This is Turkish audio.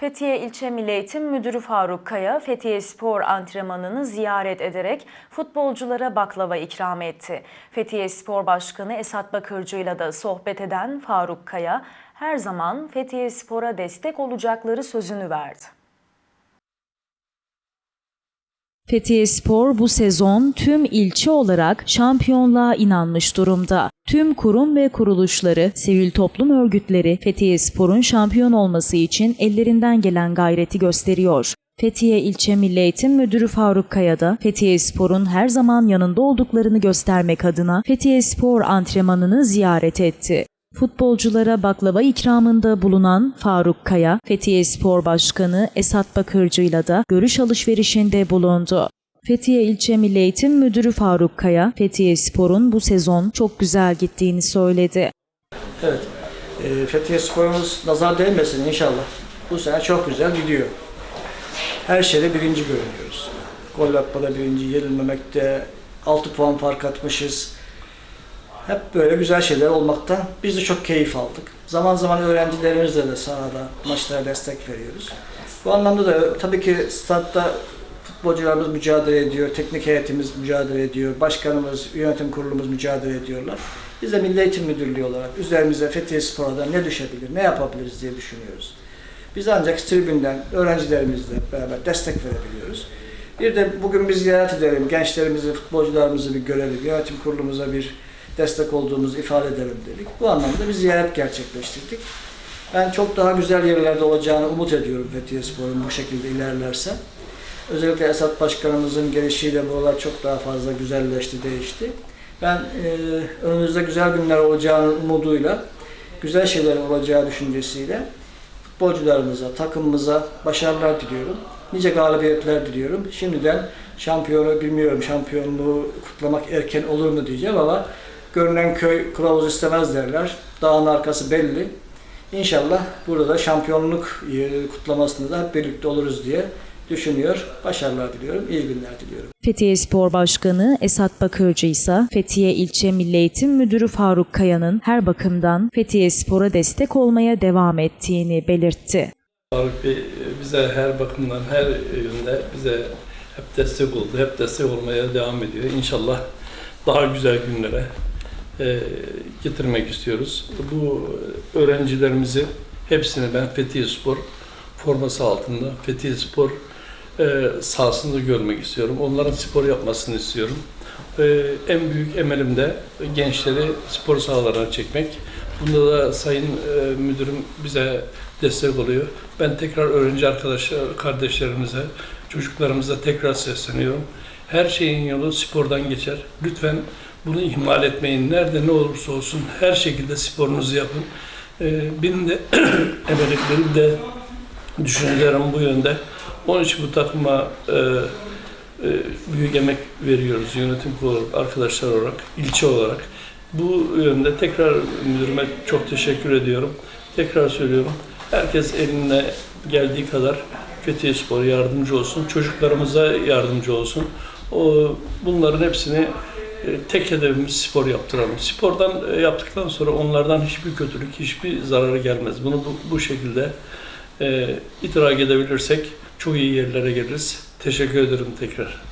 Fethiye İlçe Milli Eğitim Müdürü Faruk Kaya, Fethiye Spor antrenmanını ziyaret ederek futbolculara baklava ikram etti. Fethiye Spor Başkanı Esat Bakırcı ile de sohbet eden Faruk Kaya, her zaman Fethiye Spor'a destek olacakları sözünü verdi. Fethiye Spor bu sezon tüm ilçe olarak şampiyonluğa inanmış durumda. Tüm kurum ve kuruluşları, sivil toplum örgütleri Fethiye Spor'un şampiyon olması için ellerinden gelen gayreti gösteriyor. Fethiye İlçe Milli Eğitim Müdürü Faruk Kaya da Fethiye Spor'un her zaman yanında olduklarını göstermek adına Fethiye Spor antrenmanını ziyaret etti. Futbolculara baklava ikramında bulunan Faruk Kaya, Fethiye Spor Başkanı Esat Bakırcı'yla da görüş alışverişinde bulundu. Fethiye İlçe Milli Eğitim Müdürü Faruk Kaya, Fethiye Spor'un bu sezon çok güzel gittiğini söyledi. Evet. E, Fethiye Spor'umuz nazar değmesin inşallah. Bu sene çok güzel gidiyor. Her şeyde birinci görünüyoruz. Gol atmada birinci, yenilmemekte 6 puan fark atmışız. Hep böyle güzel şeyler olmaktan biz de çok keyif aldık. Zaman zaman öğrencilerimizle de sahada maçlara destek veriyoruz. Bu anlamda da tabii ki statta futbolcularımız mücadele ediyor, teknik heyetimiz mücadele ediyor, başkanımız, yönetim kurulumuz mücadele ediyorlar. Biz de Milli Eğitim Müdürlüğü olarak üzerimize Fethiye Spor'da ne düşebilir, ne yapabiliriz diye düşünüyoruz. Biz ancak tribünden öğrencilerimizle beraber destek verebiliyoruz. Bir de bugün biz ziyaret edelim, gençlerimizi, futbolcularımızı bir görelim, yönetim kurulumuza bir destek olduğumuzu ifade edelim dedik. Bu anlamda bir ziyaret gerçekleştirdik. Ben çok daha güzel yerlerde olacağını umut ediyorum Fethiye Spor'un bu şekilde ilerlerse. Özellikle Esat Başkanımızın gelişiyle buralar çok daha fazla güzelleşti, değişti. Ben e, önümüzde güzel günler olacağını umuduyla, güzel şeyler olacağı düşüncesiyle futbolcularımıza, takımımıza başarılar diliyorum. Nice galibiyetler diliyorum. Şimdiden şampiyonu bilmiyorum, şampiyonluğu kutlamak erken olur mu diyeceğim ama görünen köy kılavuz istemez derler. Dağın arkası belli. İnşallah burada da şampiyonluk e, kutlamasında da hep birlikte oluruz diye düşünüyor. Başarılar diliyorum, iyi günler diliyorum. Fethiye Spor Başkanı Esat Bakırcı ise Fethiye İlçe Milli Eğitim Müdürü Faruk Kaya'nın her bakımdan Fethiye Spor'a destek olmaya devam ettiğini belirtti. Faruk Bey bize her bakımdan, her yönde bize hep destek oldu, hep destek olmaya devam ediyor. İnşallah daha güzel günlere e, getirmek istiyoruz. Bu öğrencilerimizi hepsini ben Fethiye Spor forması altında, Fethiye Spor e, sahasında görmek istiyorum. Onların spor yapmasını istiyorum. E, en büyük emelim de gençleri spor sahalarına çekmek. Bunda da Sayın e, Müdürüm bize destek oluyor. Ben tekrar öğrenci arkadaşlar, kardeşlerimize, çocuklarımıza tekrar sesleniyorum. Her şeyin yolu spordan geçer. Lütfen bunu ihmal etmeyin. Nerede ne olursa olsun her şekilde sporunuzu yapın. E, benim de emeklerim de düşüncelerim bu yönde. Onun için bu takıma e, e, büyük emek veriyoruz yönetim kurulu arkadaşlar olarak, ilçe olarak. Bu yönde tekrar müdürüme çok teşekkür ediyorum. Tekrar söylüyorum. Herkes eline geldiği kadar Fethiye Spor'a yardımcı olsun. Çocuklarımıza yardımcı olsun. O, bunların hepsini tek hedefimiz spor yaptıralım. Spordan e, yaptıktan sonra onlardan hiçbir kötülük, hiçbir zararı gelmez. Bunu bu, bu şekilde e, idrak edebilirsek çok iyi yerlere geliriz. Teşekkür ederim tekrar.